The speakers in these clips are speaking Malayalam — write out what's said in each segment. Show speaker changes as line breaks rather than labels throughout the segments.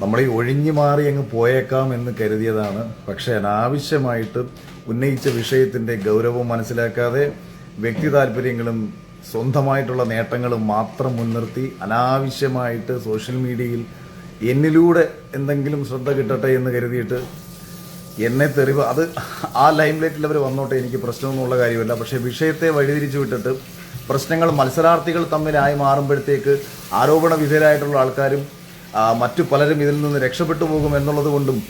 നമ്മൾ ഈ ഒഴിഞ്ഞു മാറി അങ്ങ് പോയേക്കാം എന്ന് കരുതിയതാണ്. പക്ഷേ അനാവശ്യമായിട്ട് ഉന്നയിച്ച വിഷയത്തിന്റെ ഗൗരവം മനസ്സിലാക്കാതെ വ്യക്തി താല്പര്യങ്ങളും സ്വന്തമായിട്ടുള്ള നേട്ടങ്ങളും മാത്രം മുൻനിർത്തി അനാവശ്യമായിട്ട് സോഷ്യൽ മീഡിയയിൽ എന്നിലൂടെ എന്തെങ്കിലും ശ്രദ്ധ കിട്ടട്ടെ എന്ന് കരുതിയിട്ട് എന്നെ തെറിവ് അത് ആ ലൈം ലൈറ്റിൽ അവർ വന്നോട്ടെ എനിക്ക് പ്രശ്നമൊന്നുമുള്ള കാര്യമല്ല. പക്ഷേ വിഷയത്തെ വഴിതിരിച്ചു വിട്ടിട്ട് പ്രശ്നങ്ങൾ മത്സരാർത്ഥികൾ തമ്മിലായി മാറുമ്പോഴത്തേക്ക് ആരോപണ വിധേയരായിട്ടുള്ള ആൾക്കാരും മറ്റു പലരും ഇതിൽ നിന്ന് രക്ഷപ്പെട്ടു പോകും എന്നുള്ളത് കൊണ്ടും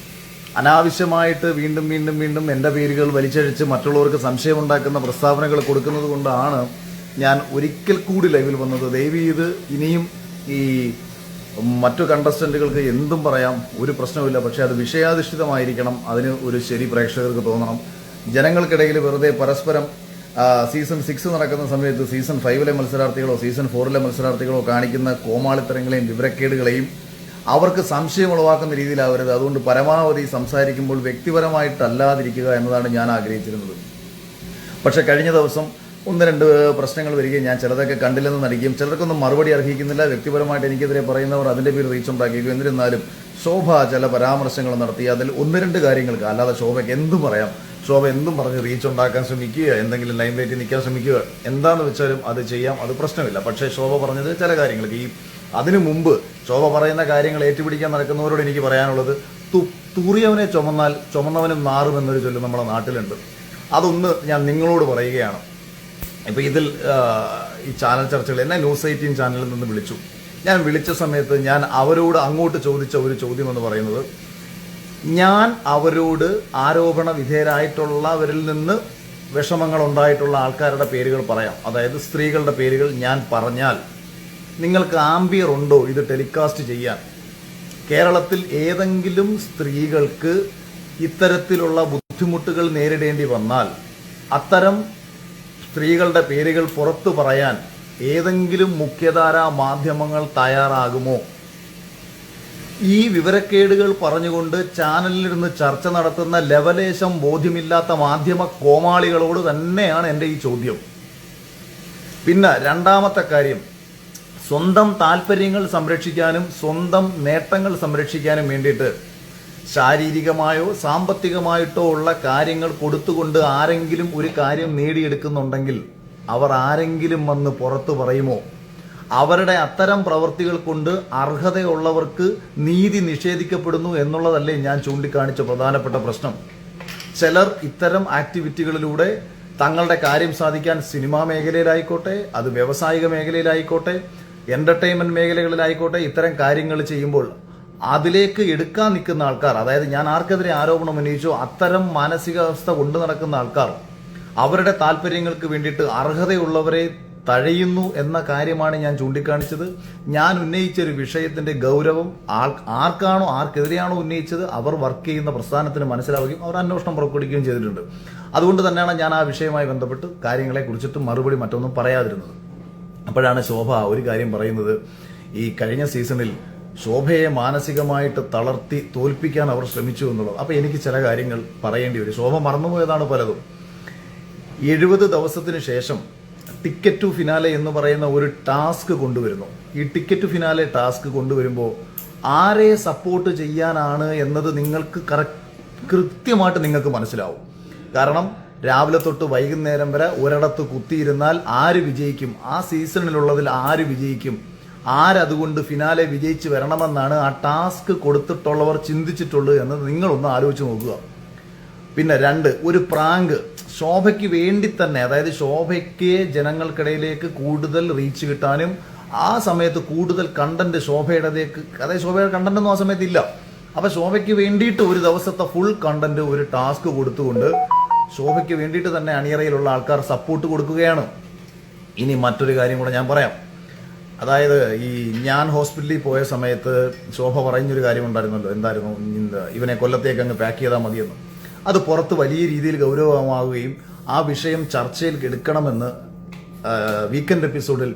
അനാവശ്യമായിട്ട് വീണ്ടും വീണ്ടും വീണ്ടും എന്റെ പേരുകൾ വലിച്ചഴിച്ച് മറ്റുള്ളവർക്ക് സംശയമുണ്ടാക്കുന്ന പ്രസ്താവനകൾ കൊടുക്കുന്നത് കൊണ്ടാണ് ഞാൻ ഒരിക്കൽ കൂടി ലൈവിൽ വന്നത്. ദയവ് ഇത് ഇനിയും ഈ മറ്റു കണ്ടസ്റ്റന്റുകൾക്ക് എന്തും പറയാം. ഒരു പ്രശ്നവുമില്ല. പക്ഷേ അത് വിഷയാധിഷ്ഠിതമായിരിക്കണം. അതിന് ഒരു ശരി പ്രേക്ഷകർക്ക് തോന്നണം. ജനങ്ങൾക്കിടയിൽ വെറുതെ പരസ്പരം സീസൺ സിക്സ് നടക്കുന്ന സമയത്ത് സീസൺ ഫൈവിലെ മത്സരാർത്ഥികളോ സീസൺ ഫോറിലെ മത്സരാർത്ഥികളോ കാണിക്കുന്ന കോമാളിത്തരങ്ങളെയും വിവരക്കേടുകളെയും അവർക്ക് സംശയം ഉളവാക്കുന്ന രീതിയിലാവരുത്. അതുകൊണ്ട് പരമാവധി സംസാരിക്കുമ്പോൾ വ്യക്തിപരമായിട്ടല്ലാതിരിക്കുക എന്നതാണ് ഞാൻ ആഗ്രഹിച്ചിരുന്നത്. പക്ഷേ കഴിഞ്ഞ ദിവസം ഒന്ന് രണ്ട് പ്രശ്നങ്ങൾ വരികയും ഞാൻ ചിലതൊക്കെ കണ്ടില്ലെന്ന് നടിക്കുകയും ചിലർക്കൊന്നും മറുപടി അർഹിക്കുന്നില്ല. വ്യക്തിപരമായിട്ട് എനിക്കെതിരെ പറയുന്നവർ അതിന്റെ പേര് റീച്ച് ഉണ്ടാക്കിയിരിക്കും. എന്നിരുന്നാലും ശോഭ ചില പരാമർശങ്ങൾ നടത്തി അതിൽ ഒന്ന് രണ്ട് കാര്യങ്ങൾക്ക് അല്ലാതെ ശോഭയ്ക്ക് എന്തും പറയാം? ശോഭ എന്തും പറഞ്ഞ് റീച്ച് ഉണ്ടാക്കാൻ ശ്രമിക്കുക എന്തെങ്കിലും ലൈൻ ലൈറ്റിൽ നിൽക്കാൻ ശ്രമിക്കുക. എന്താണെന്ന് വെച്ചാലും അത് ചെയ്യാം അത് പ്രശ്നമില്ല. പക്ഷേ ശോഭ പറഞ്ഞത് ചില കാര്യങ്ങൾക്ക് ഈ അതിനു മുമ്പ് ശോഭ പറയുന്ന കാര്യങ്ങൾ ഏറ്റുപിടിക്കാൻ നടക്കുന്നവരോട് എനിക്ക് പറയാനുള്ളത് തുറിയവനെ ചുമന്നാൽ ചുമന്നവനും നാറുമെന്നൊരു ചൊല്ലും നമ്മുടെ നാട്ടിലുണ്ട്. അതൊന്ന് ഞാൻ നിങ്ങളോട് പറയുകയാണ്. ഇപ്പൊ ഇതിൽ ഈ ചാനൽ ചർച്ചകൾ എന്നെ ന്യൂസ് എയ്റ്റീൻ ചാനലിൽ നിന്ന് വിളിച്ചു. ഞാൻ വിളിച്ച സമയത്ത് ഞാൻ അവരോട് അങ്ങോട്ട് ചോദിച്ച ഒരു ചോദ്യം എന്ന് പറയുന്നത് ഞാൻ അവരോട് ആരോപണ വിധേയരായിട്ടുള്ളവരിൽ നിന്ന് വിഷമങ്ങൾ ഉണ്ടായിട്ടുള്ള ആൾക്കാരുടെ പേരുകൾ പറയാം. അതായത് സ്ത്രീകളുടെ പേരുകൾ ഞാൻ പറഞ്ഞാൽ നിങ്ങൾക്ക് ആംബിയർ ഉണ്ടോ ഇത് ടെലികാസ്റ്റ് ചെയ്യാൻ? കേരളത്തിൽ ഏതെങ്കിലും സ്ത്രീകൾക്ക് ഇത്തരത്തിലുള്ള ബുദ്ധിമുട്ടുകൾ നേരിടേണ്ടി വന്നാൽ അത്തരം സ്ത്രീകളുടെ പേരുകൾ പുറത്തു പറയാൻ ഏതെങ്കിലും മുഖ്യധാരാ മാധ്യമങ്ങൾ തയ്യാറാകുമോ? ഈ വിവരക്കേടുകൾ പറഞ്ഞുകൊണ്ട് ചാനലിലിരുന്ന് ചർച്ച നടത്തുന്ന ലവലേശം ബോധ്യമില്ലാത്ത മാധ്യമ കോമാളികളോട് തന്നെയാണ് എന്റെ ഈ ചോദ്യം. പിന്നെ രണ്ടാമത്തെ കാര്യം. സ്വന്തം താല്പര്യങ്ങൾ സംരക്ഷിക്കാനും സ്വന്തം നേട്ടങ്ങൾ സംരക്ഷിക്കാനും വേണ്ടിയിട്ട് ശാരീരികമായോ സാമ്പത്തികമായിട്ടോ ഉള്ള കാര്യങ്ങൾ കൊടുത്തുകൊണ്ട് ആരെങ്കിലും ഒരു കാര്യം നേടിയെടുക്കുന്നുണ്ടെങ്കിൽ അവർ ആരെങ്കിലും വന്ന് പുറത്തു പറയുമോ? അവരുടെ അത്തരം പ്രവൃത്തികൾ കൊണ്ട് അർഹതയുള്ളവർക്ക് നീതി നിഷേധിക്കപ്പെടുന്നു എന്നുള്ളതല്ലേ ഞാൻ ചൂണ്ടിക്കാണിച്ച പ്രധാനപ്പെട്ട പ്രശ്നം. ചിലർ ഇത്തരം ആക്ടിവിറ്റികളിലൂടെ തങ്ങളുടെ കാര്യം സാധിക്കാൻ സിനിമാ മേഖലയിലായിക്കോട്ടെ അത് വ്യവസായിക മേഖലയിലായിക്കോട്ടെ എന്റർടൈൻമെന്റ് മേഖലകളിലായിക്കോട്ടെ ഇത്തരം കാര്യങ്ങൾ ചെയ്യുമ്പോൾ അതിലേക്ക് എടുക്കാൻ നിൽക്കുന്ന ആൾക്കാർ അതായത് ഞാൻ ആർക്കെതിരെ ആരോപണം ഉന്നയിച്ചോ അത്തരം മാനസികാവസ്ഥ കൊണ്ടു നടക്കുന്ന ആൾക്കാർ അവരുടെ താല്പര്യങ്ങൾക്ക് വേണ്ടിയിട്ട് അർഹതയുള്ളവരെ തഴയുന്നു എന്ന കാര്യമാണ് ഞാൻ ചൂണ്ടിക്കാണിച്ചത്. ഞാൻ ഉന്നയിച്ച ഒരു വിഷയത്തിന്റെ ഗൗരവം ആർക്കാണോ ആർക്കെതിരെയാണോ ഉന്നയിച്ചത് അവർ വർക്ക് ചെയ്യുന്ന പ്രസ്ഥാനത്തിന് മനസ്സിലാവുകയും അവർ അന്വേഷണം പുറപ്പെടുവിക്കുകയും ചെയ്തിട്ടുണ്ട്. അതുകൊണ്ട് തന്നെയാണ് ഞാൻ ആ വിഷയവുമായി ബന്ധപ്പെട്ട് കാര്യങ്ങളെ കുറിച്ചിട്ട് മറുപടി മറ്റൊന്നും പറയാതിരുന്നത്. അപ്പോഴാണ് ശോഭ ഒരു കാര്യം പറയുന്നത്. ഈ കഴിഞ്ഞ സീസണിൽ ശോഭയെ മാനസികമായിട്ട് തളർത്തി തോൽപ്പിക്കാൻ അവർ ശ്രമിച്ചു എന്നുള്ളത്. അപ്പൊ എനിക്ക് ചില കാര്യങ്ങൾ പറയേണ്ടി വരും. ശോഭ മറന്നുപോയതാണ് പലതും. എഴുപത് ദിവസത്തിന് ശേഷം ടിക്കറ്റ് ടു ഫിനാലെ എന്ന് പറയുന്ന ഒരു ടാസ്ക് കൊണ്ടുവരുന്നു. ഈ ടിക്കറ്റ് ടു ഫിനാലെ ടാസ്ക് കൊണ്ടുവരുമ്പോൾ ആരെ സപ്പോർട്ട് ചെയ്യാനാണ് എന്നത് നിങ്ങൾക്ക് കറ കൃത്യമായിട്ട് നിങ്ങൾക്ക് മനസ്സിലാവും. കാരണം രാവിലെ തൊട്ട് വൈകുന്നേരം വരെ ഒരിടത്ത് കുത്തിയിരുന്നാൽ ആര് വിജയിക്കും? ആ സീസണിലുള്ളതിൽ ആര് വിജയിക്കും? ആരതുകൊണ്ട് ഫിനാലെ വിജയിച്ച് വരണമെന്നാണ് ആ ടാസ്ക് കൊടുത്തിട്ടുള്ളവർ ചിന്തിച്ചിട്ടുള്ളത് എന്ന് നിങ്ങളൊന്ന് ആലോചിച്ച് നോക്കുക. പിന്നെ രണ്ട് ഒരു പ്രാങ്ക് ശോഭയ്ക്ക് വേണ്ടി തന്നെ അതായത് ശോഭയ്ക്ക് ജനങ്ങൾക്കിടയിലേക്ക് കൂടുതൽ റീച്ച് കിട്ടാനും ആ സമയത്ത് കൂടുതൽ കണ്ടന്റ് ശോഭയുടേക്ക് അതായത് ശോഭയുടെ കണ്ടന്റ് ഒന്നും ആ സമയത്ത് ഇല്ല. അപ്പൊ ശോഭയ്ക്ക് വേണ്ടിയിട്ട് ഒരു ദിവസത്തെ ഫുൾ കണ്ടന്റ് ഒരു ടാസ്ക് കൊടുത്തുകൊണ്ട് ശോഭയ്ക്ക് വേണ്ടിയിട്ട് തന്നെ അണിയറയിലുള്ള ആൾക്കാർ സപ്പോർട്ട് കൊടുക്കുകയാണ്. ഇനി മറ്റൊരു കാര്യം കൂടെ ഞാൻ പറയാം. അതായത് ഈ ഞാൻ ഹോസ്പിറ്റലിൽ പോയ സമയത്ത് ശോഭ പറയുന്നൊരു കാര്യം ഉണ്ടായിരുന്നല്ലോ. എന്തായിരുന്നു? ഇവനെ കൊല്ലത്തേക്ക് അങ്ങ് പാക്ക് ചെയ്താൽ മതിയെന്ന്. അത് പുറത്ത് വലിയ രീതിയിൽ ഗൗരവമാവുകയും ആ വിഷയം ചർച്ചയിൽ എടുക്കണമെന്ന് വീക്കെൻഡ് എപ്പിസോഡിൽ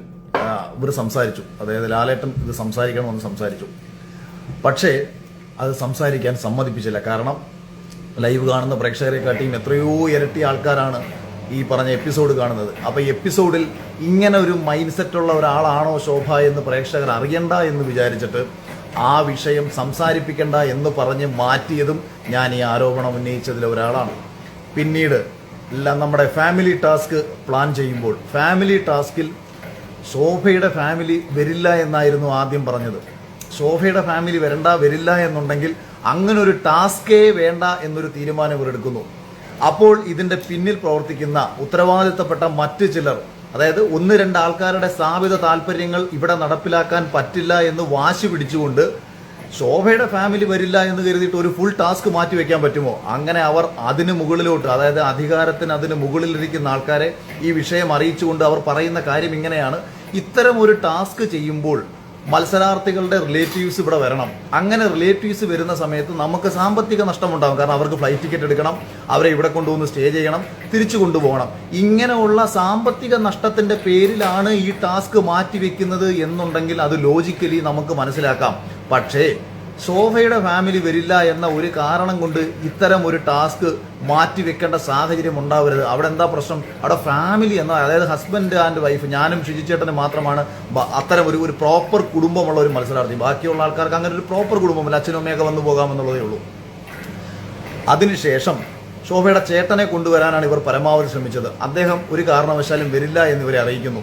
ഇവർ സംസാരിച്ചു. അതായത് ലാലേട്ടൻ ഇത് സംസാരിക്കണമെന്ന് സംസാരിച്ചു. പക്ഷേ അത് സംസാരിക്കാൻ സമ്മതിപ്പിച്ചില്ല. കാരണം ലൈവ് കാണുന്ന പ്രേക്ഷകരെ കാട്ടിയും എത്രയോ ഇരട്ടി ആൾക്കാരാണ് ഈ പറഞ്ഞ എപ്പിസോഡ് കാണുന്നത്. അപ്പൊ ഈ എപ്പിസോഡിൽ ഇങ്ങനെ ഒരു മൈൻഡ് സെറ്റ് ഉള്ള ഒരാളാണോ ശോഭ എന്ന് പ്രേക്ഷകർ അറിയണ്ട എന്ന് വിചാരിച്ചിട്ട് ആ വിഷയം സംസാരിപ്പിക്കണ്ട എന്ന് പറഞ്ഞ് മാറ്റിയതും ഞാൻ ഈ ആരോപണം ഉന്നയിച്ചതിൽ ഒരാളാണ്. പിന്നീട് നമ്മുടെ ഫാമിലി ടാസ്ക് പ്ലാൻ ചെയ്യുമ്പോൾ ഫാമിലി ടാസ്കിൽ ശോഭയുടെ ഫാമിലി വരില്ല എന്നായിരുന്നു ആദ്യം പറഞ്ഞത്. ശോഭയുടെ ഫാമിലി വരണ്ട വരില്ല എന്നുണ്ടെങ്കിൽ അങ്ങനെ ഒരു ടാസ്കേ വേണ്ട എന്നൊരു തീരുമാനം ഇവരെടുക്കുന്നു അപ്പോൾ ഇതിന്റെ പിന്നിൽ പ്രവർത്തിക്കുന്ന ഉത്തരവാദിത്തപ്പെട്ട മറ്റു ചിലർ അതായത് ഒന്ന് രണ്ട് ആൾക്കാരുടെ സ്ഥാപിത താല്പര്യങ്ങൾ ഇവിടെ നടപ്പിലാക്കാൻ പറ്റില്ല എന്ന് വാശി പിടിച്ചുകൊണ്ട് ശോഭയുടെ ഫാമിലി വരില്ല എന്ന് കരുതിയിട്ട് ഒരു ഫുൾ ടാസ്ക് മാറ്റി വെക്കാൻ പറ്റുമോ? അങ്ങനെ അവർ അതിന് മുകളിലോട്ട് അതായത് അധികാരത്തിന് അതിന് മുകളിലിരിക്കുന്ന ആൾക്കാരെ ഈ വിഷയം അറിയിച്ചുകൊണ്ട് അവർ പറയുന്ന കാര്യം ഇങ്ങനെയാണ്. ഇത്തരം ഒരു ടാസ്ക് ചെയ്യുമ്പോൾ മത്സരാർത്ഥികളുടെ റിലേറ്റീവ്സ് ഇവിടെ വരണം. അങ്ങനെ റിലേറ്റീവ്സ് വരുന്ന സമയത്ത് നമുക്ക് സാമ്പത്തിക നഷ്ടമുണ്ടാകും കാരണം അവർക്ക് ഫ്ലൈറ്റ് ടിക്കറ്റ് എടുക്കണം അവരെ ഇവിടെ കൊണ്ടുവന്ന് സ്റ്റേ ചെയ്യണം തിരിച്ചു കൊണ്ടുപോകണം. ഇങ്ങനെയുള്ള സാമ്പത്തിക നഷ്ടത്തിന്റെ പേരിലാണ് ഈ ടാസ്ക് മാറ്റിവെക്കുന്നത് എന്നുണ്ടെങ്കിൽ അത് ലോജിക്കലി നമുക്ക് മനസ്സിലാക്കാം. പക്ഷേ സോഫയുടെ ഫാമിലി വരില്ല എന്ന ഒരു കാരണം കൊണ്ട് ഇത്തരം ഒരു ടാസ്ക് മാറ്റിവെക്കേണ്ട സാഹചര്യം ഉണ്ടാവരുത്. അവിടെ എന്താ പ്രശ്നം? അവിടെ ഫാമിലി എന്ന അതായത് ഹസ്ബൻഡ് ആൻഡ് വൈഫ് ഞാനും ഷിജിച്ചേട്ടന് മാത്രമാണ് അത്തരം ഒരു ഒരു പ്രോപ്പർ കുടുംബമുള്ള ഒരു മത്സരാർത്ഥി. ബാക്കിയുള്ള ആൾക്കാർക്ക് അങ്ങനെ ഒരു പ്രോപ്പർ കുടുംബമല്ല. അച്ഛനും അമ്മയൊക്കെ വന്നു പോകാമെന്നുള്ളതേ ഉള്ളൂ. അതിനുശേഷം ശോഭയുടെ ചേട്ടനെ കൊണ്ടുവരാനാണ് ഇവർ പരമാവധി ശ്രമിച്ചത്. അദ്ദേഹം ഒരു കാരണവശാലും വരില്ല എന്നിവരെ അറിയിക്കുന്നു.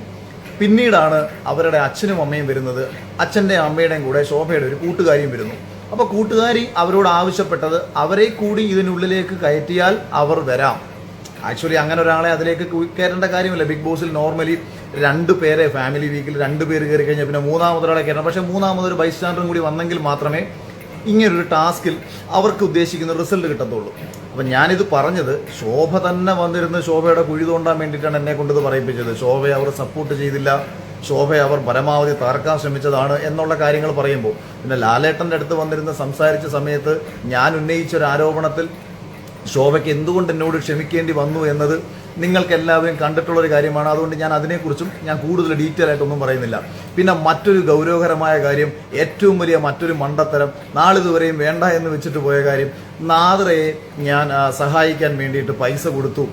പിന്നീടാണ് അവരുടെ അച്ഛനും അമ്മയും വരുന്നത്. അച്ഛന്റെ അമ്മയുടെയും കൂടെ ശോഭയുടെ ഒരു കൂട്ടുകാരിയും വരുന്നു. അപ്പോൾ കൂട്ടുകാരി അവരോട് ആവശ്യപ്പെട്ടത് അവരെ കൂടി ഇതിനുള്ളിലേക്ക് കയറ്റിയാൽ അവർ വരാം. ആക്ച്വലി അങ്ങനെ ഒരാളെ അതിലേക്ക് കയറേണ്ട കാര്യമില്ല. ബിഗ് ബോസിൽ നോർമലി രണ്ട് പേരെ ഫാമിലി വീക്കിൽ രണ്ട് പേര് കയറി കഴിഞ്ഞാൽ പിന്നെ മൂന്നാമതൊരാളെ കയറണം പക്ഷേ മൂന്നാമതൊരു ബൈസ്റ്റാൻഡറും കൂടി വന്നെങ്കിൽ മാത്രമേ ഇങ്ങനൊരു ടാസ്കിൽ അവർക്ക് ഉദ്ദേശിക്കുന്ന റിസൾട്ട് കിട്ടത്തുള്ളൂ. അപ്പം ഞാനിത് പറഞ്ഞത് ശോഭ തന്നെ വന്നിരുന്ന് ശോഭയുടെ കുഴി തോണ്ടാൻ വേണ്ടിയിട്ടാണ് എന്നെ കൊണ്ടത് പറയിപ്പിച്ചത്. ശോഭയെ അവർ സപ്പോർട്ട് ചെയ്തില്ല. ശോഭയെ അവർ പരമാവധി തകർക്കാൻ ശ്രമിച്ചതാണ് എന്നുള്ള കാര്യങ്ങൾ പറയുമ്പോൾ പിന്നെ ലാലേട്ടന്റെ അടുത്ത് വന്നിരുന്ന് സംസാരിച്ച സമയത്ത് ഞാൻ ഉന്നയിച്ച ഒരു ആരോപണത്തിൽ ശോഭയ്ക്ക് എന്തുകൊണ്ട് എന്നോട് ക്ഷമിക്കേണ്ടി വന്നു എന്നത് നിങ്ങൾക്ക് എല്ലാവരും കണ്ടിട്ടുള്ള ഒരു കാര്യമാണ്. അതുകൊണ്ട് ഞാൻ അതിനെക്കുറിച്ചും ഞാൻ കൂടുതൽ ഡീറ്റെയിൽ ആയിട്ടൊന്നും പറയുന്നില്ല. പിന്നെ മറ്റൊരു ഗൗരവകരമായ കാര്യം ഏറ്റവും വലിയ മറ്റൊരു മണ്ടത്തരം നാളിതുവരെയും വേണ്ട എന്ന് വെച്ചിട്ട് പോയ കാര്യം നാദ്രയെ ഞാൻ സഹായിക്കാൻ വേണ്ടിയിട്ട് പൈസ കൊടുത്തു.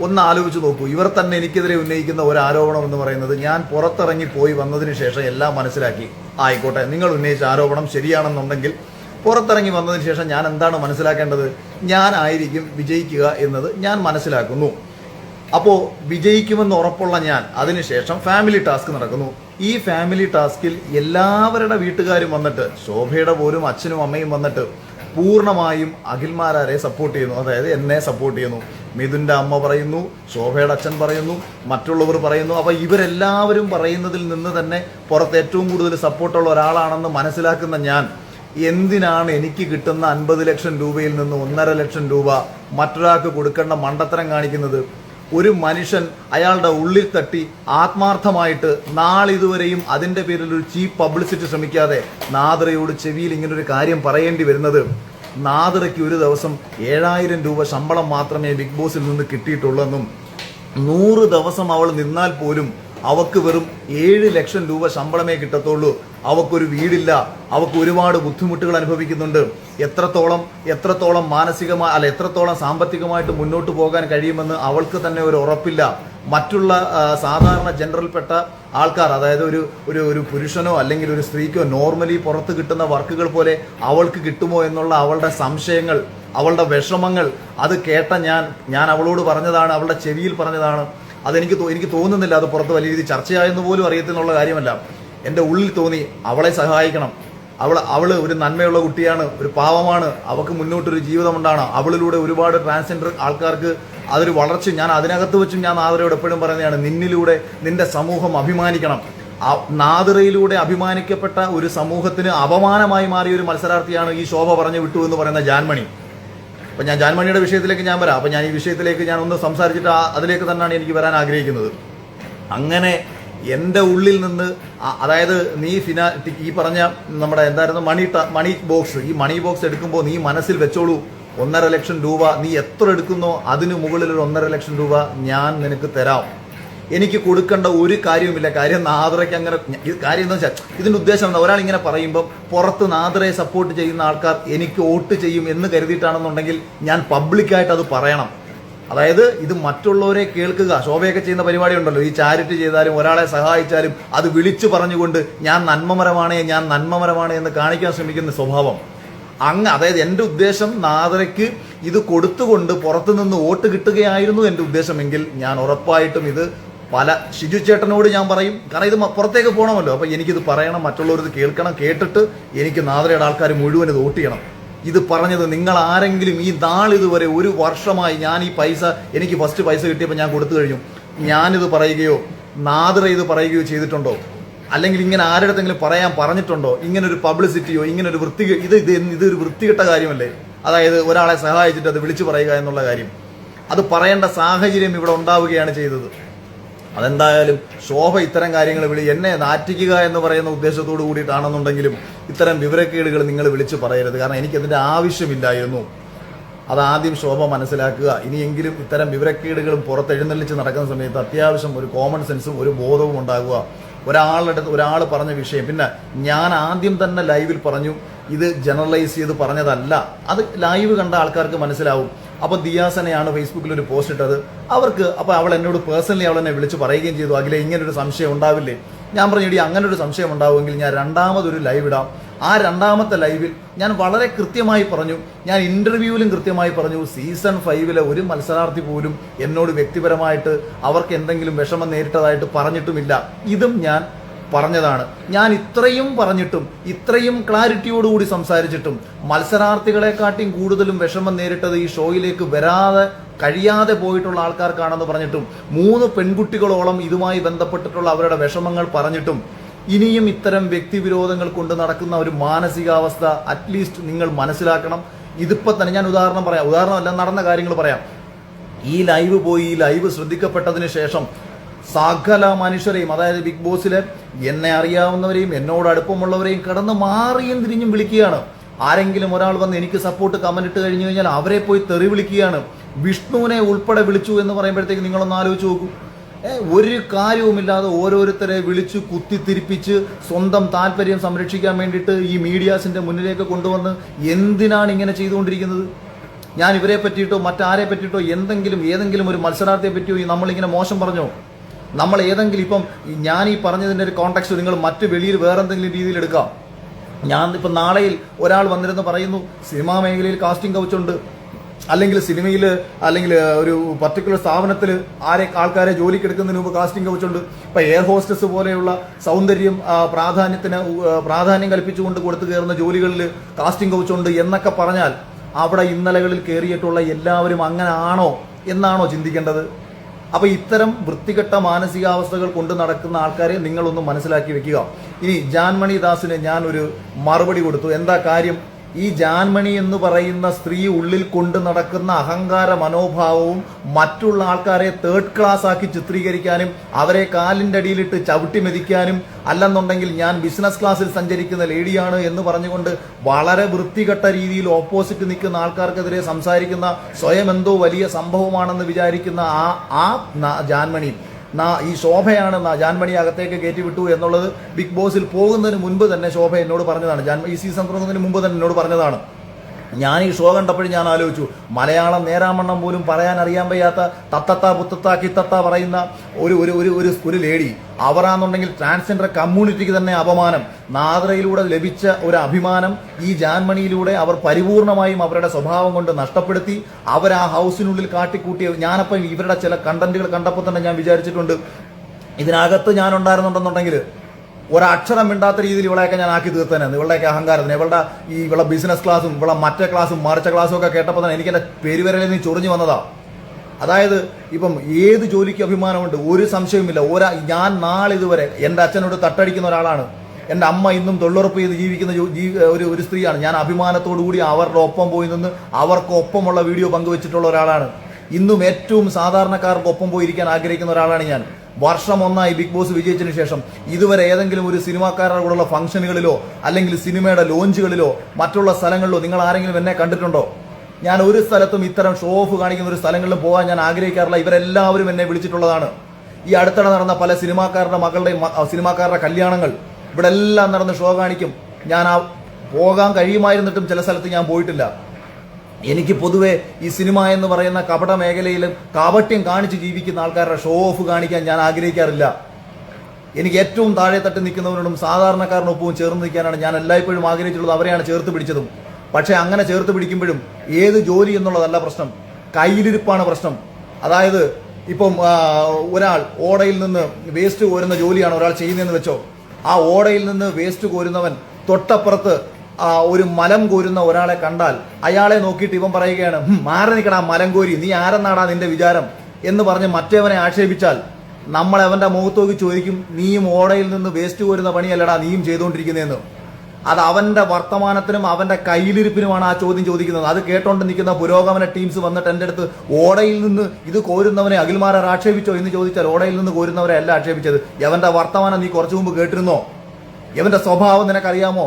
ഒന്ന് ആലോചിച്ച് നോക്കൂ. ഇവർ തന്നെ എനിക്കെതിരെ ഉന്നയിക്കുന്ന ഒരു ആരോപണം എന്ന് പറയുന്നത് ഞാൻ പുറത്തിറങ്ങി പോയി വന്നതിന് ശേഷം എല്ലാം മനസ്സിലാക്കി. ആയിക്കോട്ടെ നിങ്ങൾ ഉന്നയിച്ച ആരോപണം ശരിയാണെന്നുണ്ടെങ്കിൽ പുറത്തിറങ്ങി വന്നതിന് ശേഷം ഞാൻ എന്താണ് മനസ്സിലാക്കേണ്ടത്? ഞാനായിരിക്കും വിജയിക്കുക എന്നത് ഞാൻ മനസ്സിലാക്കുന്നു. അപ്പോൾ വിജയിക്കുമെന്ന് ഉറപ്പുള്ള ഞാൻ അതിനുശേഷം ഫാമിലി ടാസ്ക് നടക്കുന്നു. ഈ ഫാമിലി ടാസ്കിൽ എല്ലാവരുടെ വീട്ടുകാരും വന്നിട്ട് ശോഭയുടെ പോലും അച്ഛനും അമ്മയും വന്നിട്ട് പൂർണമായും അഖിൽമാരാരെ സപ്പോർട്ട് ചെയ്യുന്നു. അതായത് എന്നെ സപ്പോർട്ട് ചെയ്യുന്നു. മിഥുന്റെ അമ്മ പറയുന്നു ശോഭയുടെ അച്ഛൻ പറയുന്നു മറ്റുള്ളവർ പറയുന്നു. അപ്പോൾ ഇവരെല്ലാവരും പറയുന്നതിൽ നിന്ന് തന്നെ പുറത്ത് ഏറ്റവും കൂടുതൽ സപ്പോർട്ടുള്ള ഒരാളാണെന്ന് മനസ്സിലാക്കുന്ന ഞാൻ എന്തിനാണ് എനിക്ക് കിട്ടുന്ന അൻപത് ലക്ഷം രൂപയിൽ നിന്ന് ഒന്നര ലക്ഷം രൂപ മറ്റൊരാൾക്ക് കൊടുക്കേണ്ട മണ്ടത്തരം കാണിക്കുന്നത്? ഒരു മനുഷ്യൻ അയാളുടെ ഉള്ളിൽ തട്ടി ആത്മാർത്ഥമായിട്ട് നാളിതുവരെയും അതിന്റെ പേരിൽ ഒരു ചീപ്പ് പബ്ലിസിറ്റി ശ്രമിക്കാതെ നാദ്രയോട് ചെവിയിൽ ഇങ്ങനെ ഒരു കാര്യം പറയേണ്ടി വരുന്നത് നാദ്രയ്ക്ക് ഒരു ദിവസം ഏഴായിരം രൂപ ശമ്പളം മാത്രമേ ബിഗ് ബോസിൽ നിന്ന് കിട്ടിയിട്ടുള്ളെന്നും നൂറ് ദിവസം അവൾ നിന്നാൽ പോലും അവക്ക് വെറും ഏഴ് ലക്ഷം രൂപ ശമ്പളമേ കിട്ടത്തുള്ളൂ അവക്കൊരു വീടില്ല അവക്ക് ഒരുപാട് ബുദ്ധിമുട്ടുകൾ അനുഭവിക്കുന്നുണ്ട്. എത്രത്തോളം എത്രത്തോളം മാനസികമായി അല്ല എത്രത്തോളം സാമ്പത്തികമായിട്ട് മുന്നോട്ട് പോകാൻ കഴിയുമെന്ന് അവൾക്ക് തന്നെ ഒരു ഉറപ്പില്ല. മറ്റുള്ള സാധാരണ ജനറൽപ്പെട്ട ആൾക്കാർ അതായത് ഒരു ഒരു ഒരു പുരുഷനോ അല്ലെങ്കിൽ ഒരു സ്ത്രീക്കോ നോർമലി പുറത്ത് കിട്ടുന്ന വർക്കുകൾ പോലെ അവൾക്ക് കിട്ടുമോ എന്നുള്ള അവളുടെ സംശയങ്ങൾ അവളുടെ വിഷമങ്ങൾ അത് കേട്ട ഞാൻ ഞാൻ അവളോട് പറഞ്ഞതാണ് അവളുടെ ചെവിയിൽ പറഞ്ഞതാണ്. അതെനിക്ക് എനിക്ക് തോന്നുന്നില്ല അത് പുറത്ത് വലിയ രീതിയിൽ ചർച്ചയായെന്ന് പോലും അറിയത്തിനുള്ള കാര്യമല്ല. എന്റെ ഉള്ളിൽ തോന്നി അവളെ സഹായിക്കണം. അവൾ അവൾ ഒരു നന്മയുള്ള കുട്ടിയാണ് ഒരു പാവമാണ് അവൾക്ക് മുന്നോട്ടൊരു ജീവിതമുണ്ടാണ് അവളിലൂടെ ഒരുപാട് ട്രാൻസ്ജെൻഡർ ആൾക്കാർക്ക് അതൊരു വളർച്ച ഞാൻ അതിനകത്ത് വെച്ചും ഞാൻ നാദറയോട് എപ്പോഴും പറയുന്നതാണ് നിന്നിലൂടെ നിന്റെ സമൂഹം അഭിമാനിക്കണം. നാദിറയിലൂടെ അഭിമാനിക്കപ്പെട്ട ഒരു സമൂഹത്തിന് അപമാനമായി മാറിയ ഒരു മത്സരാർത്ഥിയാണ് ഈ ശോഭ പറഞ്ഞു വിട്ടു എന്ന് പറയുന്ന ജാൻമണി. അപ്പം ഞാൻ ജാൻമണിയുടെ വിഷയത്തിലേക്ക് ഞാൻ വരാം. അപ്പം ഞാൻ ഈ വിഷയത്തിലേക്ക് ഞാൻ ഒന്ന് സംസാരിച്ചിട്ട് അതിലേക്ക് തന്നെയാണ് എനിക്ക് വരാൻ ആഗ്രഹിക്കുന്നത്. അങ്ങനെ എന്റെ ഉള്ളിൽ നിന്ന് അതായത് നീ ഫിനാ ഈ പറഞ്ഞ നമ്മുടെ എന്തായിരുന്നു മണി മണി ബോക്സ് ഈ മണി ബോക്സ് എടുക്കുമ്പോൾ നീ മനസ്സിൽ വെച്ചോളൂ ഒന്നര ലക്ഷം രൂപ നീ എത്ര എടുക്കുന്നോ അതിനു മുകളിൽ ഒരു ഒന്നര ലക്ഷം രൂപ ഞാൻ നിനക്ക് തരാം. എനിക്ക് കൊടുക്കേണ്ട ഒരു കാര്യവുമില്ല. കാര്യം നാദ്രയ്ക്ക് അങ്ങനെ കാര്യം എന്താ വെച്ചാൽ ഇതിന്റെ ഉദ്ദേശം എന്താ? ഒരാൾ ഇങ്ങനെ പറയുമ്പോൾ പുറത്ത് നാദ്രയെ സപ്പോർട്ട് ചെയ്യുന്ന ആൾക്കാർ എനിക്ക് വോട്ട് ചെയ്യും എന്ന് കരുതിയിട്ടാണെന്നുണ്ടെങ്കിൽ ഞാൻ പബ്ലിക്കായിട്ട് അത് പറയണം. അതായത് ഇത് മറ്റുള്ളവരെ കേൾക്കുക ശോഭയൊക്കെ ചെയ്യുന്ന പരിപാടി ഉണ്ടല്ലോ. ഈ ചാരിറ്റി ചെയ്താലും ഒരാളെ സഹായിച്ചാലും അത് വിളിച്ചു പറഞ്ഞുകൊണ്ട് ഞാൻ നന്മമരമാണ് ഞാൻ നന്മമരമാണ് എന്ന് കാണിക്കാൻ ശ്രമിക്കുന്ന സ്വഭാവം. അങ്ങ് അതായത് എന്റെ ഉദ്ദേശം നാദരയ്ക്ക് ഇത് കൊടുത്തുകൊണ്ട് പുറത്തുനിന്ന് വോട്ട് കിട്ടുകയായിരുന്നു എന്റെ ഉദ്ദേശമെങ്കിൽ ഞാൻ ഉറപ്പായിട്ടും ഇത് പല ഷിജു ചേട്ടനോട് ഞാൻ പറയും. കാരണം ഇത് പുറത്തേക്ക് പോകണമല്ലോ. അപ്പോൾ എനിക്കിത് പറയണം മറ്റുള്ളവർ ഇത് കേൾക്കണം കേട്ടിട്ട് എനിക്ക് നാദരയുടെ ആൾക്കാർ മുഴുവൻ ഇത് വോട്ട് ചെയ്യണം. ഇത് പറഞ്ഞത് നിങ്ങൾ ആരെങ്കിലും ഈ നാളിതുവരെ ഒരു വർഷമായി ഞാൻ ഈ പൈസ എനിക്ക് ഫസ്റ്റ് പൈസ കിട്ടിയപ്പോൾ ഞാൻ കൊടുത്തു കഴിഞ്ഞു. ഞാനിത് പറയുകയോ നാദറ ഇത് പറയുകയോ ചെയ്തിട്ടുണ്ടോ? അല്ലെങ്കിൽ ഇങ്ങനെ ആരുടെങ്കിലും പറയാൻ പറഞ്ഞിട്ടുണ്ടോ? ഇങ്ങനെ ഒരു പബ്ലിസിറ്റിയോ ഇങ്ങനെ ഒരു വൃത്തി ഇത് ഇത് ഇതൊരു വൃത്തികെട്ട കാര്യമല്ലേ? അതായത് ഒരാളെ സഹായിച്ചിട്ട് അത് വിളിച്ചു പറയുക എന്നുള്ള കാര്യം. അത് പറയേണ്ട സാഹചര്യം ഇവിടെ ഉണ്ടാവുകയാണ് ചെയ്തത്. അതെന്തായാലും ശോഭ ഇത്തരം കാര്യങ്ങൾ വിളി എന്നെ നാറ്റിക്കുക എന്ന് പറയുന്ന ഉദ്ദേശത്തോടു കൂടിയിട്ടാണെന്നുണ്ടെങ്കിലും ഇത്തരം വിവരക്കേടുകൾ നിങ്ങൾ വിളിച്ച് പറയരുത്. കാരണം എനിക്കതിന്റെ ആവശ്യമില്ലായിരുന്നു. അതാദ്യം ശോഭ മനസ്സിലാക്കുക. ഇനിയെങ്കിലും ഇത്തരം വിവരക്കേടുകളും പുറത്തെഴുന്നള്ളിച്ച് നടക്കുന്ന സമയത്ത് അത്യാവശ്യം ഒരു കോമൺ സെൻസും ഒരു ബോധവും ഉണ്ടാകുക. ഒരാളുടെ ഒരാൾ പറഞ്ഞ വിഷയം. പിന്നെ ഞാൻ ആദ്യം തന്നെ ലൈവിൽ പറഞ്ഞു ഇത് ജനറലൈസ് ചെയ്ത് പറഞ്ഞതല്ല. അത് ലൈവ് കണ്ട ആൾക്കാർക്ക് മനസ്സിലാവും. അപ്പോൾ ദിയാസനെയാണ് ഫേസ്ബുക്കിൽ ഒരു പോസ്റ്റ് ഇട്ടത്. അവർക്ക് അപ്പോൾ അവൾ എന്നോട് പേഴ്സണലി അവൾ എന്നെ വിളിച്ച് പറയുകയും ചെയ്തു. അഖിലെ ഇങ്ങനൊരു സംശയം ഉണ്ടാവില്ലേ? ഞാൻ പറഞ്ഞു ഇടി അങ്ങനെ ഒരു സംശയം ഉണ്ടാവുമെങ്കിൽ ഞാൻ രണ്ടാമതൊരു ലൈവ് ഇടാം. ആ രണ്ടാമത്തെ ലൈവിൽ ഞാൻ വളരെ കൃത്യമായി പറഞ്ഞു ഞാൻ ഇന്റർവ്യൂവിലും കൃത്യമായി പറഞ്ഞു സീസൺ ഫൈവിലെ ഒരു മത്സരാർത്ഥി പോലും എന്നോട് വ്യക്തിപരമായിട്ട് അവർക്ക് എന്തെങ്കിലും വിഷമം നേരിട്ടതായിട്ട് പറഞ്ഞിട്ടുമില്ല. ഇതും ഞാൻ പറഞ്ഞതാണ്. ഞാൻ ഇത്രയും പറഞ്ഞിട്ടും ഇത്രയും ക്ലാരിറ്റിയോടുകൂടി സംസാരിച്ചിട്ടും മത്സരാർത്ഥികളെക്കാട്ടിയും കൂടുതലും വിഷമം നേരിട്ടത് ഈ ഷോയിലേക്ക് വരാതെ കഴിയാതെ പോയിട്ടുള്ള ആൾക്കാർക്കാണെന്ന് പറഞ്ഞിട്ടും മൂന്ന് പെൺകുട്ടികളോളം ഇതുമായി ബന്ധപ്പെട്ടിട്ടുള്ള അവരുടെ വിഷമങ്ങൾ പറഞ്ഞിട്ടും ഇനിയും ഇത്തരം വ്യക്തിവിരോധങ്ങൾ കൊണ്ട് നടക്കുന്ന ഒരു മാനസികാവസ്ഥ അറ്റ്ലീസ്റ്റ് നിങ്ങൾ മനസ്സിലാക്കണം. ഇതിപ്പോൾ തന്നെ ഞാൻ ഉദാഹരണം പറയാം. ഉദാഹരണമല്ല നടന്ന കാര്യങ്ങൾ പറയാം. ഈ ലൈവ് പോയി ഈ ലൈവ് ശ്രദ്ധിക്കപ്പെട്ടതിന് ശേഷം സകല മനുഷ്യരെയും അതായത് ബിഗ് ബോസിലെ എന്നെ അറിയാവുന്നവരെയും എന്നോട് അടുപ്പമുള്ളവരെയും കടന്ന് മാറിയും തിരിഞ്ഞും വിളിക്കുകയാണ്. ആരെങ്കിലും ഒരാൾ വന്ന് എനിക്ക് സപ്പോർട്ട് കമന്റ് ഇട്ട് കഴിഞ്ഞു കഴിഞ്ഞാൽ അവരെ പോയി തെറി വിളിക്കുകയാണ്. വിഷ്ണുവിനെ ഉൾപ്പെടെ വിളിച്ചു എന്ന് പറയുമ്പോഴത്തേക്ക് നിങ്ങളൊന്ന് ആലോചിച്ച് നോക്കൂ. ഒരു കാര്യവുമില്ലാതെ ഓരോരുത്തരെ വിളിച്ച് കുത്തിത്തിരിപ്പിച്ച് സ്വന്തം താല്പര്യം സംരക്ഷിക്കാൻ വേണ്ടിയിട്ട് ഈ മീഡിയാസിന്റെ മുന്നിലേക്ക് കൊണ്ടുവന്ന് എന്തിനാണ് ഇങ്ങനെ ചെയ്തുകൊണ്ടിരിക്കുന്നത്? ഞാൻ ഇവരെ പറ്റിയിട്ടോ മറ്റാരെ പറ്റിയിട്ടോ എന്തെങ്കിലും ഏതെങ്കിലും ഒരു മത്സരാർത്ഥിയെ പറ്റിയോ ഈ നമ്മളിങ്ങനെ മോശം പറഞ്ഞോ? നമ്മൾ ഏതെങ്കിലും ഇപ്പം ഞാൻ ഈ പറഞ്ഞതിന്റെ ഒരു കോണ്ടാക്ട് നിങ്ങൾ മറ്റ് വെളിയിൽ വേറെ എന്തെങ്കിലും രീതിയിൽ എടുക്കാം. ഞാൻ ഇപ്പം നാളെയിൽ ഒരാൾ വന്നിരുന്ന് പറയുന്നു സിനിമാ മേഖലയിൽ കാസ്റ്റിംഗ് കൗച്ചുണ്ട് അല്ലെങ്കിൽ സിനിമയിൽ അല്ലെങ്കിൽ ഒരു പർട്ടിക്കുലർ സ്ഥാപനത്തിൽ ആരെ ആൾക്കാരെ ജോലിക്ക് എടുക്കുന്നതിന് മുമ്പ് കാസ്റ്റിംഗ് കൗച്ചുണ്ട് ഇപ്പോൾ എയർ ഹോസ്റ്റസ് പോലെയുള്ള സൗന്ദര്യം പ്രാധാന്യത്തിന് പ്രാധാന്യം കൽപ്പിച്ചുകൊണ്ട് കൊടുത്തു കയറുന്ന ജോലികളിൽ കാസ്റ്റിംഗ് കൗച്ചുണ്ട് എന്നൊക്കെ പറഞ്ഞാൽ അവിടെ ഇന്നലകളിൽ കയറിയിട്ടുള്ള എല്ലാവരും അങ്ങനെ ആണോ എന്നാണോ ചിന്തിക്കേണ്ടത്? അപ്പോൾ ഇത്തരം വൃത്തികെട്ട മാനസികാവസ്ഥകൾ കൊണ്ട് നടക്കുന്ന ആൾക്കാരെ നിങ്ങളൊന്ന് മനസ്സിലാക്കി വെക്കുക. ഇനി ജാൻമണി ദാസിന് ഞാൻ ഒരു മറുപടി കൊടുത്തു. എന്താ കാര്യം? ഈ ജാൻമണി എന്ന് പറയുന്ന സ്ത്രീ ഉള്ളിൽ കൊണ്ട് നടക്കുന്ന അഹങ്കാര മനോഭാവവും മറ്റുള്ള ആൾക്കാരെ തേർഡ് ക്ലാസ് ആക്കി ചിത്രീകരിക്കാനും അവരെ കാലിന്റെ അടിയിലിട്ട് ചവിട്ടി മെതിക്കാനും അല്ലെന്നുണ്ടെങ്കിൽ ഞാൻ ബിസിനസ് ക്ലാസ്സിൽ സഞ്ചരിക്കുന്ന ലേഡിയാണ് എന്ന് പറഞ്ഞുകൊണ്ട് വളരെ വൃത്തികെട്ട രീതിയിൽ ഓപ്പോസിറ്റ് നിൽക്കുന്ന ആൾക്കാർക്കെതിരെ സംസാരിക്കുന്ന സ്വയം എന്തോ വലിയ സംഭവമാണെന്ന് വിചാരിക്കുന്ന ആ ആ ജാൻമണി ഈ ശോഭയാണ് നാ- ജാൻമണി അകത്തേക്ക് കയറ്റി വിട്ടു എന്നുള്ളത് ബിഗ് ബോസിൽ പോകുന്നതിന് മുൻപ് തന്നെ ശോഭ എന്നോട് പറഞ്ഞതാണ്. ജാൻ ഈ സീസൺ തുടങ്ങുന്നതിന് മുമ്പ് തന്നെ എന്നോട് പറഞ്ഞതാണ്. ഞാൻ ഈ ഷോ കണ്ടപ്പോഴും ഞാൻ ആലോചിച്ചു മലയാളം നേരാമണ്ണം പോലും പറയാൻ അറിയാൻ വയ്യാത്ത തത്തത്ത പുത്തത്ത കിത്തത്ത പറയുന്ന ഒരു ഒരു ഒരു ഒരു ഒരു ലേഡി അവരാണെന്നുണ്ടെങ്കിൽ ട്രാൻസ്ജെൻഡർ കമ്മ്യൂണിറ്റിക്ക് തന്നെ അപമാനം. നാദ്രയിലൂടെ ലഭിച്ച ഒരു അഭിമാനം ഈ ജാൻമണിയിലൂടെ അവർ പരിപൂർണമായും അവരുടെ സ്വഭാവം കൊണ്ട് നഷ്ടപ്പെടുത്തി. അവർ ആ ഹൗസിനുള്ളിൽ കാട്ടിക്കൂട്ടിയ ഞാനപ്പം ഇവരുടെ ചില കണ്ടന്റുകൾ കണ്ടപ്പോൾ തന്നെ ഞാൻ വിചാരിച്ചിട്ടുണ്ട് ഇതിനകത്ത് ഞാൻ ഉണ്ടായിരുന്നുണ്ടെന്നുണ്ടെങ്കിൽ ഒരക്ഷരം മിണ്ടാത്ത രീതിയിൽ ഇവളെയൊക്കെ ഞാൻ ആക്കി തീർത്തേനെ ഇവളുടെയൊക്കെ അഹങ്കാരത്തിന്. ഇവളുടെ ഈ ഇവളെ ബിസിനസ് ക്ലാസ്സും ഇവളെ മറ്റേ ക്ലാസ്സും മറിച്ച ക്ലാസ്സും ഒക്കെ കേട്ടപ്പോൾ തന്നെ എനിക്ക് പെരുവരലിൽ നിന്ന് ചൊറിഞ്ഞു വന്നതാ. അതായത് ഇപ്പം ഏത് ജോലിക്ക് അഭിമാനമുണ്ട്? ഒരു സംശയവുമില്ല. ഒരാ ഞാൻ നാളെ ഇതുവരെ എന്റെ അച്ഛനോട് തട്ടടിക്കുന്ന ഒരാളാണ്. എന്റെ അമ്മ ഇന്നും തൊഴിലുറപ്പ് ചെയ്ത് ജീവിക്കുന്ന ഒരു ഒരു സ്ത്രീയാണ്. ഞാൻ അഭിമാനത്തോടു കൂടി അവരുടെ ഒപ്പം പോയി നിന്ന് അവർക്കൊപ്പമുള്ള വീഡിയോ പങ്കുവച്ചിട്ടുള്ള ഒരാളാണ്. ഇന്നും ഏറ്റവും സാധാരണക്കാർക്ക് ഒപ്പം പോയിരിക്കാൻ ആഗ്രഹിക്കുന്ന ഒരാളാണ് ഞാൻ. വർഷം ഒന്നായി ബിഗ് ബോസ് വിജയിച്ചതിന് ശേഷം ഇതുവരെ ഏതെങ്കിലും ഒരു സിനിമാക്കാരുടെ കൂടെയുള്ള ഫംഗ്ഷനുകളിലോ അല്ലെങ്കിൽ സിനിമയുടെ ലോഞ്ചുകളിലോ മറ്റുള്ള സ്ഥലങ്ങളിലോ നിങ്ങൾ ആരെങ്കിലും എന്നെ കണ്ടിട്ടുണ്ടോ? ഞാൻ ഒരു സ്ഥലത്തും ഇത്തരം ഷോ ഓഫ് കാണിക്കുന്ന ഒരു സ്ഥലങ്ങളിലും പോകാൻ ഞാൻ ആഗ്രഹിക്കാറില്ല. ഇവരെല്ലാവരും എന്നെ വിളിച്ചിട്ടുള്ളതാണ്. ഈ അടുത്തിടെ നടന്ന പല സിനിമാക്കാരുടെ മകളുടെയും മ- ആ സിനിമാക്കാരുടെ കല്യാണങ്ങൾ ഇവിടെ എല്ലാം നടന്ന് ഷോ കാണിക്കും. ഞാൻ ആ പോകാൻ കഴിയുമായിരുന്നിട്ടും ചില സ്ഥലത്ത് ഞാൻ പോയിട്ടില്ല.
എനിക്ക് പൊതുവെ ഈ സിനിമ എന്ന് പറയുന്ന കപട മേഖലയിൽ കാപട്യം കാണിച്ച് ജീവിക്കുന്ന ആൾക്കാരുടെ ഷോ ഓഫ് കാണിക്കാൻ ഞാൻ ആഗ്രഹിക്കാറില്ല. എനിക്ക് ഏറ്റവും താഴെ തട്ടി നിൽക്കുന്നവരോടും സാധാരണക്കാരനൊപ്പവും ചേർന്ന് നിൽക്കാനാണ് ഞാൻ എല്ലായ്പ്പോഴും ആഗ്രഹിച്ചുള്ളത് അവരെയാണ് ചേർത്ത് പിടിച്ചതും. പക്ഷേ അങ്ങനെ ചേർത്ത് പിടിക്കുമ്പോഴും ഏത് ജോലി എന്നുള്ളതല്ല പ്രശ്നം. കയ്യിലിരിപ്പാണ് പ്രശ്നം. അതായത് ഇപ്പം ഒരാൾ ഓടയിൽ നിന്ന് വേസ്റ്റ് കോരുന്ന ജോലിയാണ് ഒരാൾ ചെയ്യുന്നതെന്ന് വെച്ചോ. ആ ഓടയിൽ നിന്ന് വേസ്റ്റ് കോരുന്നവൻ തൊട്ടപ്പുറത്ത് ഒരു മലം കോരുന്ന ഒരാളെ കണ്ടാൽ അയാളെ നോക്കിയിട്ട് ഇവൻ പറയുകയാണ് "ഹും, മാറി നിൽക്കണം മലം കോരി നീ ആരെന്നാടാ നിന്റെ വിചാരം? എന്ന് പറഞ്ഞ് മറ്റേവനെ ആക്ഷേപിച്ചാൽ നമ്മൾ അവന്റെ മുഖത്ത് നോക്കി ചോദിക്കും നീയും ഓടയിൽ നിന്ന് വേസ്റ്റ് കോരുന്ന പണിയല്ലടാ നീയും ചെയ്തുകൊണ്ടിരിക്കുന്നതെന്ന് അത് അവന്റെ വർത്തമാനത്തിനും അവന്റെ കയ്യിലിരിപ്പിനുമാണ് ആ ചോദ്യം ചോദിക്കുന്നത്. അത് കേട്ടോണ്ട് നിൽക്കുന്ന പുരോഗമന ടീംസ് വന്നിട്ട് എന്റെ അടുത്ത് ഓടയിൽ നിന്ന് ഇത് കോരുന്നവനെ അഖിൽമാരാർ ആക്ഷേപിച്ചോ? എന്ന് ചോദിച്ചാൽ ഓടയിൽ നിന്ന് കോരുന്നവരെ അല്ല ആക്ഷേപിച്ചത്. എവന്റെ വർത്തമാനം നീ കുറച്ചു മുമ്പ് കേട്ടിരുന്നോ? എവന്റെ സ്വഭാവം നിനക്കറിയാമോ?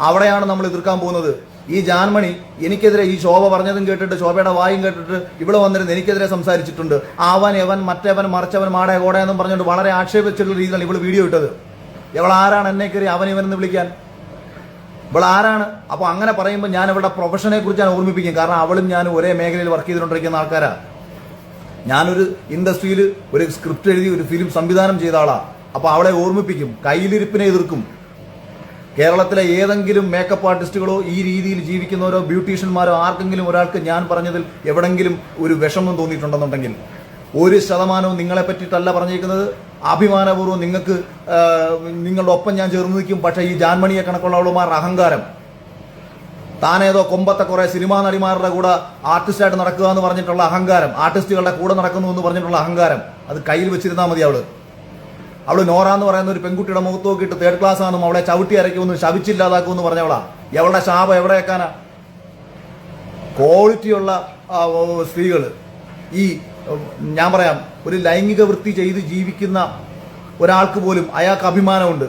അവിടെയാണ് നമ്മൾ എതിർക്കാൻ പോകുന്നത്. ഈ ജാൻമണി എനിക്കെതിരെ ഈ ശോഭ പറഞ്ഞതും കേട്ടിട്ട് ശോഭയുടെ വായും കേട്ടിട്ട് ഇവിടെ വന്നിരുന്ന് എനിക്കെതിരെ സംസാരിച്ചിട്ടുണ്ട്. അവൻ എവൻ മറ്റേവൻ മറിച്ചവൻ മാടേ കോടേ എന്നും പറഞ്ഞുകൊണ്ട് വളരെ ആക്ഷേപിച്ചിട്ടുള്ള രീതിയിലാണ് ഇവൾ വീഡിയോ ഇട്ടത്. ഇവൾ ആരാണ് എന്നെ കയറി അവൻ ഇവനെന്ന് വിളിക്കാൻ? ഇവൾ ആരാണ്? അപ്പോൾ അങ്ങനെ പറയുമ്പോൾ ഞാൻ ഇവളുടെ പ്രൊഫഷനെ കുറിച്ച് ഞാൻ ഓർമ്മിപ്പിക്കും. കാരണം അവളും ഞാനും ഒരേ മേഖലയിൽ വർക്ക് ചെയ്തുകൊണ്ടിരിക്കുന്ന ആൾക്കാരാ. ഞാനൊരു ഇൻഡസ്ട്രിയിൽ ഒരു സ്ക്രിപ്റ്റ് എഴുതി ഒരു ഫിലിം സംവിധാനം ചെയ്ത ആളാ. അപ്പോൾ അവളെ ഓർമ്മിപ്പിക്കും. കയ്യിലിരിപ്പിനെ എതിർക്കും. കേരളത്തിലെ ഏതെങ്കിലും മേക്കപ്പ് ആർട്ടിസ്റ്റുകളോ ഈ രീതിയിൽ ജീവിക്കുന്നവരോ ബ്യൂട്ടീഷ്യന്മാരോ ആർക്കെങ്കിലും ഒരാൾക്ക് ഞാൻ പറഞ്ഞതിൽ എവിടെങ്കിലും ഒരു വിഷമം തോന്നിയിട്ടുണ്ടെന്നുണ്ടെങ്കിൽ ഒരു ശതമാനവും നിങ്ങളെ പറ്റിയിട്ടല്ല പറഞ്ഞിരിക്കുന്നത്. അഭിമാനപൂർവം നിങ്ങൾക്ക് നിങ്ങളുടെ ഒപ്പം ഞാൻ ചേർന്ന് നിൽക്കും. പക്ഷേ ഈ ജാൻമണിയെ കണക്കുള്ളവളുമാരുടെ അഹങ്കാരം. താനേതോ കൊമ്പത്തെ കുറെ സിനിമാ നടിമാരുടെ കൂടെ ആർട്ടിസ്റ്റായിട്ട് നടക്കുക എന്ന് പറഞ്ഞിട്ടുള്ള അഹങ്കാരം. ആർട്ടിസ്റ്റുകളുടെ കൂടെ നടക്കുന്നു എന്ന് പറഞ്ഞിട്ടുള്ള അഹങ്കാരം. അത് കയ്യിൽ വെച്ചിരുന്നാൽ മതി അവൾ. അവൾ നോറ എന്ന് പറയുന്ന ഒരു പെൺകുട്ടിയുടെ മുഖത്ത് നോക്കിയിട്ട് തേർഡ് ക്ലാസ് ആണെന്നും അവളെ ചവിട്ടി അരയ്ക്കുമെന്ന് ശവിച്ചില്ലാതാക്കുമെന്ന് പറഞ്ഞവളാ. എവളുടെ ശാപം എവിടെ വെക്കാനാ? ക്വാളിറ്റിയുള്ള സ്ത്രീകൾ ഈ ഞാൻ പറയാം ഒരു ലൈംഗിക വൃത്തി ചെയ്ത് ജീവിക്കുന്ന ഒരാൾക്ക് പോലും അയാൾക്ക് അഭിമാനമുണ്ട്.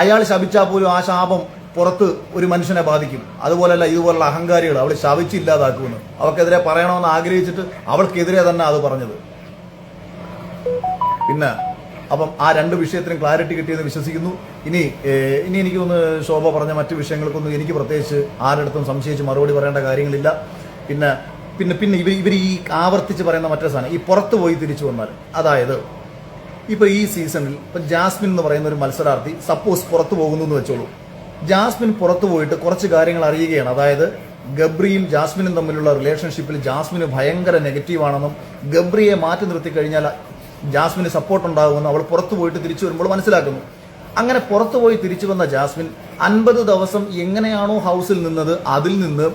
അയാൾ ശപിച്ചാൽ പോലും ആ ശാപം പുറത്ത് ഒരു മനുഷ്യനെ ബാധിക്കും. അതുപോലല്ല ഇതുപോലുള്ള അഹങ്കാരികൾ അവൾ ശവിച്ചില്ലാതാക്കുമെന്ന്. അവൾക്കെതിരെ പറയണമെന്ന് ആഗ്രഹിച്ചിട്ട് അവൾക്കെതിരെ തന്നെ അത് പറഞ്ഞത്. പിന്നെ അപ്പം ആ രണ്ട് വിഷയത്തിനും ക്ലാരിറ്റി കിട്ടിയെന്ന് വിശ്വസിക്കുന്നു. ഇനി ഇനി എനിക്ക് ഒന്ന് ശോഭ പറഞ്ഞ മറ്റു വിഷയങ്ങൾക്കൊന്നും എനിക്ക് പ്രത്യേകിച്ച് ആരുടെ സംശയിച്ച് മറുപടി പറയേണ്ട കാര്യങ്ങളില്ല. പിന്നെ പിന്നെ പിന്നെ ഇവർ ഇവർ ഈ ആവർത്തിച്ച് പറയുന്ന മറ്റേ സാധനം ഈ പുറത്ത് പോയി തിരിച്ചു വന്നാൽ അതായത് ഇപ്പൊ ഈ സീസണിൽ ഇപ്പൊ ജാസ്മിൻ എന്ന് പറയുന്ന ഒരു മത്സരാർത്ഥി സപ്പോസ് പുറത്തു പോകുന്നു എന്ന് വെച്ചോളൂ. ജാസ്മിൻ പുറത്തു പോയിട്ട് കുറച്ച് കാര്യങ്ങൾ അറിയുകയാണ്. അതായത് ഗബ്രിയും ജാസ്മിനും തമ്മിലുള്ള റിലേഷൻഷിപ്പിൽ ജാസ്മിന് ഭയങ്കര നെഗറ്റീവാണെന്നും ഗബ്രിയെ മാറ്റി നിർത്തി കഴിഞ്ഞാൽ ജാസ്മിന് സപ്പോർട്ട് ഉണ്ടാകുമെന്ന് അവൾ പുറത്തു പോയിട്ട് തിരിച്ചു വരുമ്പോൾ മനസ്സിലാക്കുന്നു. അങ്ങനെ പുറത്തു പോയി തിരിച്ചു വന്ന ജാസ്മിൻ അൻപത് ദിവസം എങ്ങനെയാണോ ഹൗസിൽ നിന്നത് അതിൽ നിന്ന്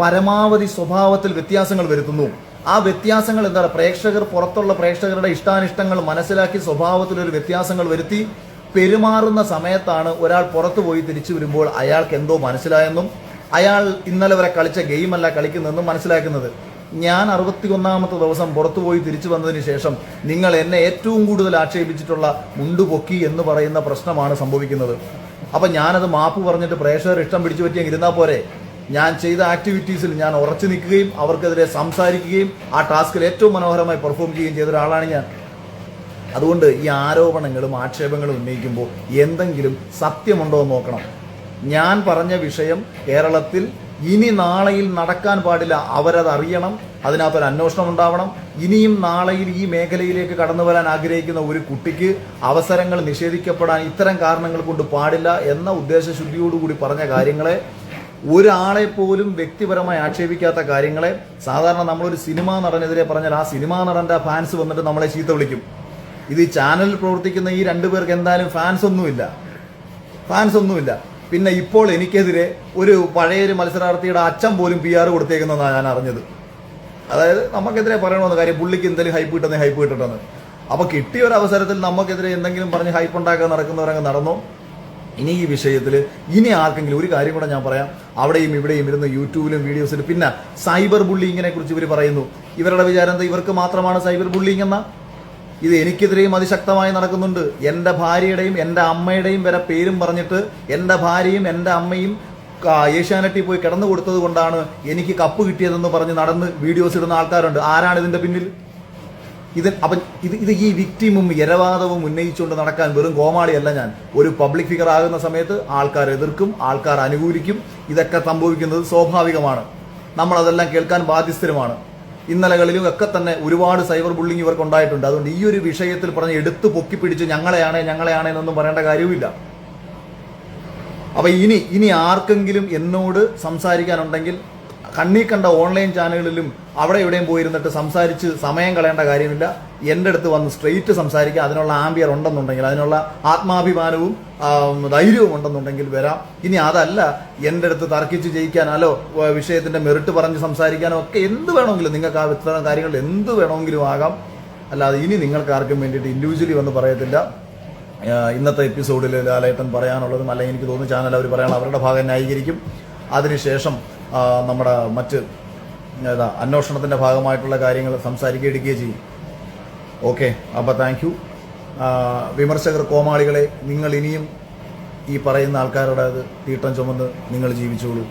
പരമാവധി സ്വഭാവത്തിൽ വ്യത്യാസങ്ങൾ വരുത്തുന്നു. ആ വ്യത്യാസങ്ങൾ എന്താണ്? പ്രേക്ഷകർ പുറത്തുള്ള പ്രേക്ഷകരുടെ ഇഷ്ടാനിഷ്ടങ്ങൾ മനസ്സിലാക്കി സ്വഭാവത്തിൽ ഒരു വ്യത്യാസങ്ങൾ വരുത്തി. പെരുമാറുന്ന സമയത്താണ് ഒരാൾ പുറത്തു പോയി തിരിച്ചു വരുമ്പോൾ അയാൾക്ക് എന്തോ മനസ്സിലായെന്നും അയാൾ ഇന്നലെ വരെ കളിച്ച ഗെയിമല്ല കളിക്കുന്നതെന്നും മനസ്സിലാക്കുന്നത്. ഞാൻ അറുപത്തി ഒന്നാമത്തെ ദിവസം പുറത്തുപോയി തിരിച്ചു വന്നതിന് ശേഷം നിങ്ങൾ എന്നെ ഏറ്റവും കൂടുതൽ ആക്ഷേപിച്ചിട്ടുള്ള മുണ്ടുപൊക്കി എന്ന് പറയുന്ന പ്രശ്നമാണ് സംഭവിക്കുന്നത്. അപ്പൊ ഞാനത് മാപ്പ് പറഞ്ഞിട്ട് പ്രേക്ഷകർ ഇഷ്ടം പിടിച്ചു പറ്റിയെങ്കിൽ ഇരുന്നാൽ പോരെ. ഞാൻ ചെയ്ത ആക്ടിവിറ്റീസിൽ ഞാൻ ഉറച്ചു നിൽക്കുകയും അവർക്കെതിരെ സംസാരിക്കുകയും ആ ടാസ്കിൽ ഏറ്റവും മനോഹരമായി പെർഫോം ചെയ്യുകയും ചെയ്ത ഒരാളാണ് ഞാൻ. അതുകൊണ്ട് ഈ ആരോപണങ്ങളും ആക്ഷേപങ്ങളും ഉന്നയിക്കുമ്പോൾ എന്തെങ്കിലും സത്യമുണ്ടോ എന്ന് നോക്കണം. ഞാൻ പറഞ്ഞ വിഷയം കേരളത്തിൽ ഇനി നാളെയിൽ നടക്കാൻ പാടില്ല. അവരത് അറിയണം. അതിനകത്തൊരു അന്വേഷണം ഉണ്ടാവണം. ഇനിയും നാളെയിൽ ഈ മേഖലയിലേക്ക് കടന്നു വരാൻ ആഗ്രഹിക്കുന്ന ഒരു കുട്ടിക്ക് അവസരങ്ങൾ നിഷേധിക്കപ്പെടാൻ ഇത്തരം കാരണങ്ങൾ കൊണ്ട് പാടില്ല എന്ന ഉദ്ദേശശുദ്ധിയോടുകൂടി പറഞ്ഞ കാര്യങ്ങളെ ഒരാളെ പോലും വ്യക്തിപരമായി ആക്ഷേപിക്കാത്ത കാര്യങ്ങളെ സാധാരണ നമ്മളൊരു സിനിമാ നടനെതിരെ പറഞ്ഞാൽ ആ സിനിമാ നടന്റെ ഫാൻസ് വന്നിട്ട് നമ്മളെ ചീത്ത വിളിക്കും. ഇത് ഈ ചാനലിൽ പ്രവർത്തിക്കുന്ന ഈ രണ്ടുപേർക്ക് എന്തായാലും ഫാൻസ് ഒന്നുമില്ല. ഫാൻസ് ഒന്നുമില്ല. പിന്നെ ഇപ്പോൾ എനിക്കെതിരെ ഒരു പഴയൊരു മത്സരാർത്ഥിയുടെ അച്ഛൻ പോലും പി ആർ കൊടുത്തേക്കുന്നതാണ് ഞാൻ അറിഞ്ഞത്. അതായത് നമുക്കെതിരെ പറയണമെന്ന് കാര്യം പുള്ളിക്ക് എന്തെങ്കിലും ഹൈപ്പ് കിട്ടുന്ന ഹൈപ്പ് കിട്ടണമെന്ന് അപ്പോൾ കിട്ടിയ ഒരു അവസരത്തിൽ നമുക്കെതിരെ എന്തെങ്കിലും പറഞ്ഞ് ഹൈപ്പ് ഉണ്ടാക്കാൻ നടക്കുന്നവരങ്ങ് നടന്നോ? ഇനി ഈ വിഷയത്തിൽ ഇനി ആർക്കെങ്കിലും ഒരു കാര്യം കൂടെ ഞാൻ പറയാം. അവിടെയും ഇവിടെയും ഇരുന്ന് യൂട്യൂബിലും വീഡിയോസിലും പിന്നെ സൈബർ ബുള്ളിങ്ങിനെ കുറിച്ച് ഇവർ പറയുന്നു. ഇവരുടെ വിചാരം എന്താ? ഇവർക്ക് മാത്രമാണ് സൈബർ ബുള്ളിങ് എന്ന? ഇത് എനിക്കെതിരെയും അതിശക്തമായി നടക്കുന്നുണ്ട്. എന്റെ ഭാര്യയുടെയും എന്റെ അമ്മയുടെയും വരെ പേരും പറഞ്ഞിട്ട് എന്റെ ഭാര്യയും എന്റെ അമ്മയും ഏഷ്യാനെറ്റിൽ പോയി കിടന്നു കൊടുത്തത് കൊണ്ടാണ് എനിക്ക് കപ്പ് കിട്ടിയതെന്ന് പറഞ്ഞ് നടന്ന് വീഡിയോസ് ഇടുന്ന ആൾക്കാരുണ്ട്. ആരാണ് ഇതിന്റെ പിന്നിൽ? ഇത് അപ്പം ഇത് ഇത് ഈ വിക്ടിമും ഇരവാദവും ഉന്നയിച്ചുകൊണ്ട് നടക്കാൻ വെറും കോമാളിയല്ല ഞാൻ. ഒരു പബ്ലിക് ഫിഗർ ആകുന്ന സമയത്ത് ആൾക്കാർ എതിർക്കും ആൾക്കാർ അനുകൂലിക്കും. ഇതൊക്കെ സംഭവിക്കുന്നത് സ്വാഭാവികമാണ്. നമ്മളതെല്ലാം കേൾക്കാൻ ബാധ്യസ്ഥരുമാണ്. ഇന്നലകളിലും ഒക്കെ തന്നെ ഒരുപാട് സൈബർ ബുള്ളിങ് ഇവർക്ക് ഉണ്ടായിട്ടുണ്ട് അതുകൊണ്ട് ഈ ഒരു വിഷയത്തിൽ പറഞ്ഞ് എടുത്ത് പൊക്കിപ്പിടിച്ച് ഞങ്ങളെയാണേ ഞങ്ങളെയാണേ എന്നൊന്നും പറയേണ്ട കാര്യവുമില്ല. അപ്പൊ ഇനി ഇനി ആർക്കെങ്കിലും എന്നോട് സംസാരിക്കാനുണ്ടെങ്കിൽ കണ്ണീ കണ്ട ഓൺലൈൻ ചാനലുകളിലും അവിടെ എവിടെയും പോയിരുന്നിട്ട് സംസാരിച്ച് സമയം കളയേണ്ട കാര്യമില്ല. എന്റെ അടുത്ത് വന്ന് സ്ട്രെയിറ്റ് സംസാരിക്കുക. അതിനുള്ള ആംബിയർ ഉണ്ടെന്നുണ്ടെങ്കിൽ അതിനുള്ള ആത്മാഭിമാനവും ധൈര്യവും ഉണ്ടെന്നുണ്ടെങ്കിൽ വരാം. ഇനി അതല്ല എന്റെ അടുത്ത് തർക്കിച്ച് ജയിക്കാനോ വിഷയത്തിന്റെ മെറിറ്റ് പറഞ്ഞ് സംസാരിക്കാനോ ഒക്കെ എന്ത് വേണമെങ്കിലും നിങ്ങൾക്ക് ആ ഇത്തരം കാര്യങ്ങൾ എന്ത് വേണമെങ്കിലും ആകാം. അല്ലാതെ ഇനി നിങ്ങൾക്ക് ആർക്കും വേണ്ടിയിട്ട് ഇൻഡിവിജ്വലി വന്ന് പറയത്തില്ല. ഇന്നത്തെ എപ്പിസോഡിൽ ലാലേട്ടൻ പറയാനുള്ളതും അല്ലെങ്കിൽ എനിക്ക് തോന്നുന്നു ചാനൽ അവർ പറയാനുള്ള അവരുടെ ഭാഗം ന്യായീകരിക്കും. അതിനുശേഷം നമ്മുടെ മറ്റ് ഏതാ അന്വേഷണത്തിന്റെ ഭാഗമായിട്ടുള്ള കാര്യങ്ങൾ സംസാരിക്കുകയും എടുക്കുകയും ചെയ്യും. ഓക്കെ അപ്പോൾ താങ്ക് യു. വിമർശകർ കോമാളികളെ നിങ്ങൾ ഇനിയും ഈ പറയുന്ന ആൾക്കാരുടെ തീട്ടം ചുമന്ന് നിങ്ങൾ ജീവിച്ചോളൂ.